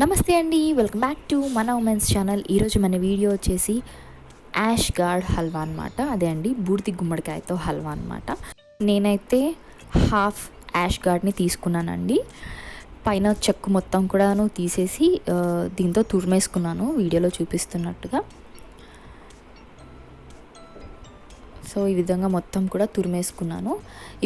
నమస్తే అండి welcome back to మన ఉమెన్స్ ఛానల్. ఈరోజు మన వీడియో వచ్చేసి యాష్ గార్డ్ హల్వా అనమాట అదే అండి బూడిది గుమ్మడికాయతో హల్వా అనమాట నేనైతే హాఫ్ యాష్ గార్డ్ని తీసుకున్నానండి. పైన చెక్కు మొత్తం కూడాను తీసేసి దీంతో తురిమేసుకున్నాను వీడియోలో చూపిస్తున్నట్టుగా. సో ఈ విధంగా మొత్తం కూడా తురిమేసుకున్నాను.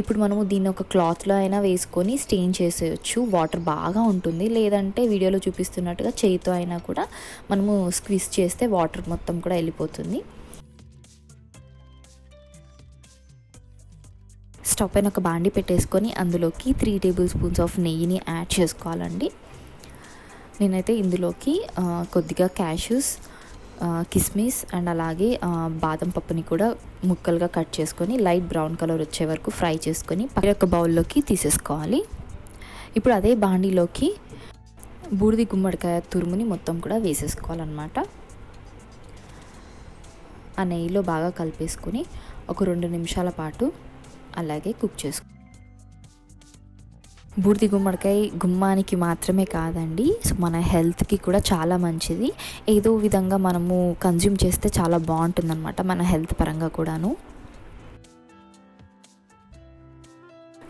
ఇప్పుడు మనము దీన్ని ఒక క్లాత్లో అయినా వేసుకొని స్టెయిన్ చేసేయచ్చు. వాటర్ బాగా ఉంటుంది. లేదంటే వీడియోలో చూపిస్తున్నట్టుగా చేయితో అయినా కూడా మనము స్క్విజ్ చేస్తే వాటర్ మొత్తం కూడా వెళ్ళిపోతుంది. స్టవ్ పైన ఒక బాండి పెట్టేసుకొని అందులోకి త్రీ టేబుల్ స్పూన్స్ ఆఫ్ నెయ్యిని యాడ్ చేసుకోవాలండి. నేనైతే ఇందులోకి కొద్దిగా క్యాష్యూస్ కిస్మిస్ అండ్ అలాగే బాదం పప్పుని కూడా ముక్కలుగా కట్ చేసుకొని లైట్ బ్రౌన్ కలర్ వచ్చే వరకు ఫ్రై చేసుకొని పక్క ఒక బౌల్లోకి తీసేసుకోవాలి. ఇప్పుడు అదే బాండీలోకి బూడిది గుమ్మడికాయ తురుముని మొత్తం కూడా వేసేసుకోవాలన్నమాట. ఆ నెయ్యిలో బాగా కలిపేసుకొని ఒక రెండు నిమిషాల పాటు అలాగే కుక్ చేసుకో బూడిది గుమ్మడికాయ గుమ్మానికి మాత్రమే కాదండి. సో మన హెల్త్కి కూడా చాలా మంచిది. ఏదో విధంగా మనము కన్జ్యూమ్ చేస్తే చాలా బాగుంటుందన్నమాట మన హెల్త్ పరంగా కూడాను.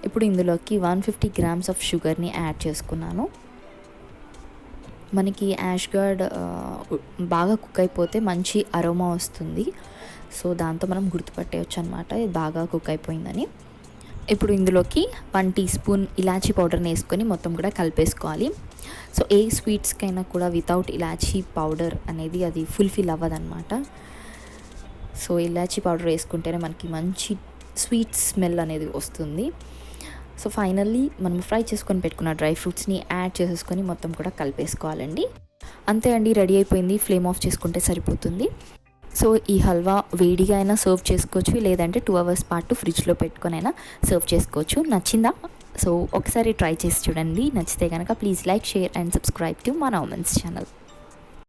ఇప్పుడు ఇందులోకి వన్ ఫిఫ్టీ గ్రామ్స్ ఆఫ్ షుగర్ని యాడ్ చేసుకున్నాను. మనకి యాష్ గార్డ్ బాగా కుక్ అయిపోతే మంచి అరోమా వస్తుంది. సో దాంతో మనం గుర్తుపట్టేయచ్చు అనమాట ఇది బాగా కుక్ అయిపోయిందని. ఇప్పుడు ఇందులోకి వన్ టీ స్పూన్ ఇలాచీ పౌడర్ని వేసుకొని మొత్తం కూడా కలిపేసుకోవాలి. సో ఏ స్వీట్స్కైనా కూడా వితౌట్ ఇలాచీ పౌడర్ అనేది అది ఫుల్ఫిల్ అవ్వదన్నమాట. సో ఇలాచీ పౌడర్ వేసుకుంటేనే మనకి మంచి స్వీట్ స్మెల్ అనేది వస్తుంది. సో ఫైనల్లీ మనం ఫ్రై చేసుకొని పెట్టుకున్న డ్రై ఫ్రూట్స్ని యాడ్ చేసేసుకొని మొత్తం కూడా కలిపేసుకోవాలండి. అంతే అండి రెడీ అయిపోయింది. ఫ్లేమ్ ఆఫ్ చేసుకుంటే సరిపోతుంది. సో ఈ హల్వా వేడిగా అయినా సర్వ్ చేసుకోవచ్చు లేదంటే టూ అవర్స్ పాటు ఫ్రిడ్జ్లో పెట్టుకొని అయినా సర్వ్ చేసుకోవచ్చు. నచ్చిందా? సో ఒకసారి ట్రై చేసి చూడండి. నచ్చితే కనుక please like share and subscribe to మన ఉమెన్స్ ఛానల్